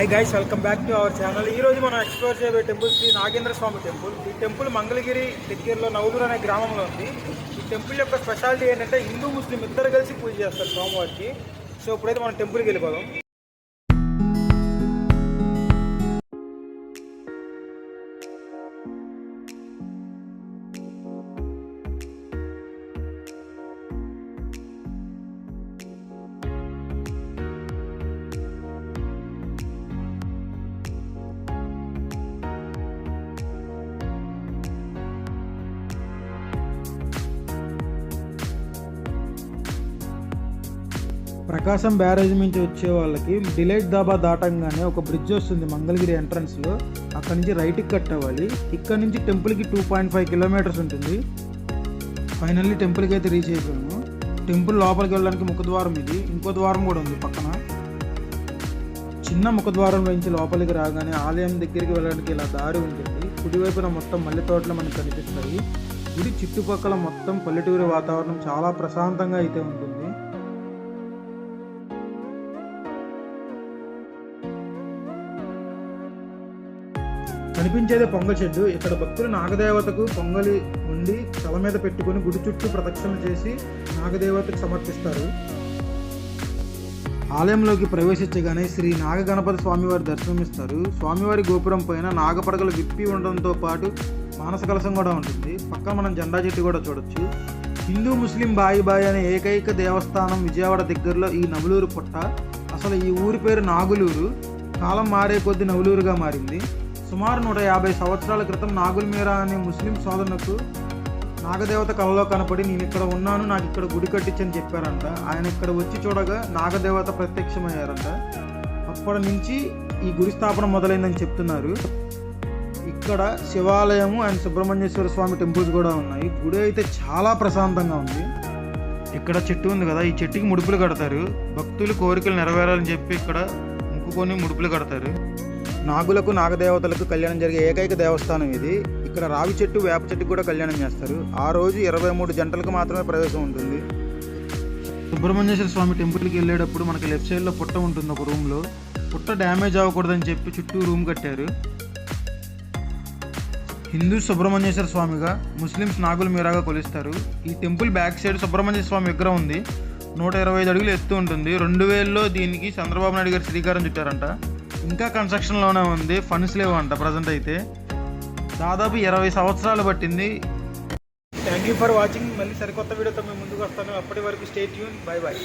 Hi guys welcome back to our channel ఈ రోజు మనం ఎక్స్ప్లోర్ చేయబోయే టెంపుల్ శ్రీ నాగేంద్ర స్వామి టెంపుల్ ఈ టెంపుల్ మంగళగిరి దగ్గరలో నవదూర్ అనే గ్రామంలో ఉంది. ఈ టెంపుల్ యొక్క స్పెషాలిటీ ఏంటంటే హిందూ ముస్లిం ఇద్దరు కలిసి పూజ చేస్తారు స్వామివారికి. సో ఇప్పుడైతే మనం టెంపుల్కి వెళ్ళిపోదాం. ప్రకాశం బ్యారేజ్ నుంచి వచ్చే వాళ్ళకి డిలైట్ దాబా దాటంగానే ఒక బ్రిడ్జ్ వస్తుంది మంగళగిరి ఎంట్రన్స్లో అక్కడ నుంచి రైట్కి కట్ అవ్వాలి ఇక్కడ నుంచి టెంపుల్కి టూ పాయింట్ ఫైవ్ కిలోమీటర్స్ ఉంటుంది. ఫైనల్లీ టెంపుల్కి అయితే రీచ్ అయిపోయాము. టెంపుల్ లోపలికి వెళ్ళడానికి ముఖద్వారం ఇది. ఇంకో ద్వారం కూడా ఉంది పక్కన. చిన్న ముఖద్వారం నుంచి లోపలికి రాగానే ఆలయం దగ్గరికి వెళ్ళడానికి ఇలా దారి ఉంటుంది. కుడివైపున మొత్తం మల్లె తోటలు మనకు కనిపిస్తాయి. గుడి చుట్టుపక్కల మొత్తం పల్లెటూరి వాతావరణం చాలా ప్రశాంతంగా అయితే ఉంటుంది. కనిపించేదే పొంగల్ షెడ్డు. ఇక్కడ భక్తులు నాగదేవతకు పొంగలి ఉండి తల మీద పెట్టుకొని గుడి చుట్టూ ప్రదక్షిణ చేసి నాగదేవతకు సమర్పిస్తారు. ఆలయంలోకి ప్రవేశించగానే శ్రీ నాగగణపతి స్వామివారి దర్శనమిస్తారు. స్వామివారి గోపురం పైన నాగపడగలు విప్పి ఉండడంతో పాటు మానస కలశం కూడా ఉంటుంది. పక్కన మనం జెండా చెట్టు కూడా చూడొచ్చు. హిందూ ముస్లిం బాయి బాయి అనే ఏకైక దేవస్థానం విజయవాడ దగ్గరలో ఈ నవలూరు పుట్ట. అసలు ఈ ఊరి పేరు నాగులూరు. కాలం మారే కొద్ది నవలూరుగా మారింది. సుమారు నూట యాభై సంవత్సరాల క్రితం నాగుల్ మీరా అనే ముస్లిం సోదరునకు నాగదేవత కలలో కనపడి నేను ఇక్కడ ఉన్నాను నాకు ఇక్కడ గుడి కట్టించని చెప్పారంట. ఆయన ఇక్కడ వచ్చి చూడగా నాగదేవత ప్రత్యక్షమయ్యారంట. అప్పటి నుంచి ఈ గుడి స్థాపన మొదలైందని చెప్తున్నారు. ఇక్కడ శివాలయము అండ్ సుబ్రహ్మణ్యేశ్వర స్వామి టెంపుల్స్ కూడా ఉన్నాయి. గుడి అయితే చాలా ప్రశాంతంగా ఉంది. ఇక్కడ చెట్టు ఉంది కదా ఈ చెట్టుకి ముడుపులు కడతారు. భక్తులు కోరికలు నెరవేరాలని చెప్పి ఇక్కడ ముక్కుకొని ముడుపులు కడతారు. నాగులకు నాగదేవతలకు కళ్యాణం జరిగే ఏకైక దేవస్థానం ఇది. ఇక్కడ రావి చెట్టు వేప చెట్టుకు కూడా కళ్యాణం చేస్తారు. ఆ రోజు ఇరవై మూడు జంటలకు మాత్రమే ప్రవేశం ఉంటుంది. సుబ్రహ్మణ్యేశ్వర స్వామి టెంపుల్కి వెళ్ళేటప్పుడు మనకి లెఫ్ట్ సైడ్లో పుట్ట ఉంటుంది ఒక రూమ్లో. పుట్ట డ్యామేజ్ అవ్వకూడదని చెప్పి చుట్టూ రూమ్ కట్టారు. హిందూ సుబ్రహ్మణ్యేశ్వర స్వామిగా ముస్లిమ్స్ నాగుల మీరాగా కొలుస్తారు. ఈ temple back side Subrahmanya Swamy విగ్రహం ఉంది. నూట ఇరవై ఐదు అడుగులు ఎత్తు ఉంటుంది. రెండు వేలలో దీనికి చంద్రబాబు నాయుడు గారు శ్రీకారం చుట్టారంట. ఇంకా కన్స్ట్రక్షన్లోనే ఉంది ఫండ్స్ లేవు అంట ప్రజెంట్ అయితే. దాదాపు ఇరవై సంవత్సరాలు పట్టింది. థ్యాంక్ యూ ఫర్ వాచింగ్ మళ్ళీ సరికొత్త వీడియోతో మేము ముందుకు వస్తాను. అప్పటి వరకు స్టే ట్యూన్ బై బాయ్